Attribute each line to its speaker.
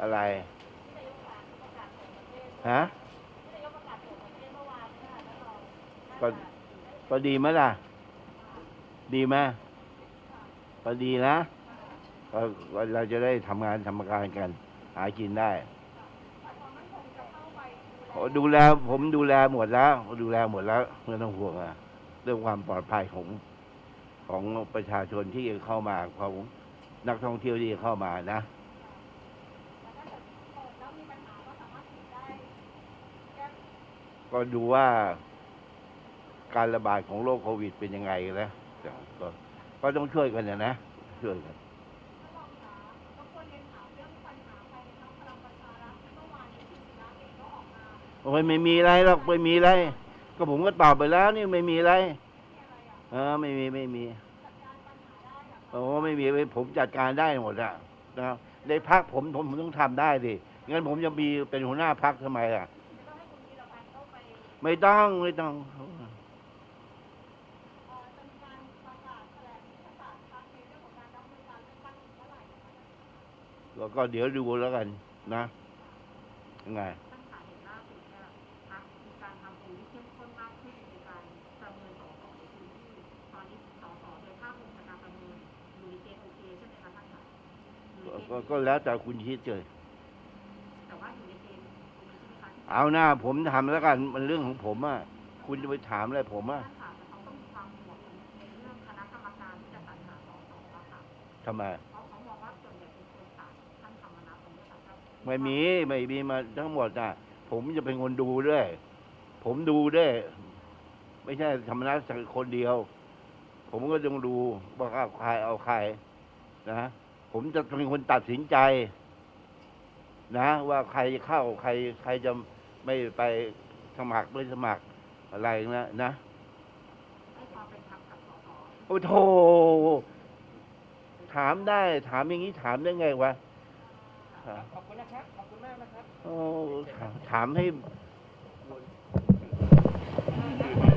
Speaker 1: อะไรฮะก็ก็ดีไหมล่ะ ดีไหมก็ดีนะก็เราจะได้ทำงานทำการกัน หากินได้ดูแล ผมดูแลหมดแล้ว ดูแลหมดแล้วไม่ต้องห่วงอะเรื่องความปลอดภัยของของประชาชนที่เข้ามาของนักท่องเที่ยวที่เข้ามานะ ก็ดูว่าการระบาดของโรคโควิดเป็นยังไงนะก็ก็ต้องช่วยกันนะนะช่วยกันโอ้ยไม่มีอะไรหรอกไม่มีอะไรก็ผมก็ตอบไปแล้วนี่ไม่มีอะไรเออไม่มีไม่มีโอ้ไม่มีผมจัดการได้หมดอะนะในพักผมผมต้องทำได้ดิงั้นผมจะมีเป็นหัวหน้าพักทำไมอะ ไม่ต้องไม่ต้อง แล้วก็เดี๋ยวดูแล้วกันนะยังไง
Speaker 2: ท่านค่ะเห็นล่าสุดเนี่ยพรรคมีการทำโพลที่เข้มข้นมากขึ้นในการประเมินสสในพื้นที่ตอนนี้สสโดยภาพรวมจากการประเมินอยู่ในเกณฑ์โอเคใช่ไหมคะท่านคะอยู่ในเก
Speaker 1: ก็
Speaker 2: ณฑ์
Speaker 1: ก็แล้วแต่คุณคิดเลย เอาหน้าผมทำแล้วกันมันเรื่องของผมอะคุณจะไปถามอะไรผมอะ
Speaker 2: ท่านค่ะแต่เขาก็มีความห่วงในเรื่องคณะกรรมการที่จะสรรหาสสอะค่ะ
Speaker 1: ทำไม
Speaker 2: เพราะเขามองว่าส่วนใหญ่เป็นคนต่างท่านธรรมนัฐตรงนี้ค่ะท่าน
Speaker 1: ไม่มีไม่มีมาทั้งหมดอะ ผมจะเป็นคนดูด้วย ผมดูด้วย ไม่ใช่ธรรมนัสสักคนเดียว ผมก็ต้องดูว่าเอาใครเอาใครนะผมจะเป็นคนตัดสินใจ นะ ว่าใครจะเข้าใคร ใครจะ ไม่ไปสมัครไม่สมัครอะไรนะนะ
Speaker 2: ให้ความเป็นธรรมกับสส
Speaker 1: โอ้โถถามได้ ถามอย่างนี้ถามได้ไงวะ
Speaker 3: ขอบคุณนะครับขอบคุณมากนะครับ
Speaker 1: โอ้ถามถามให้
Speaker 3: ข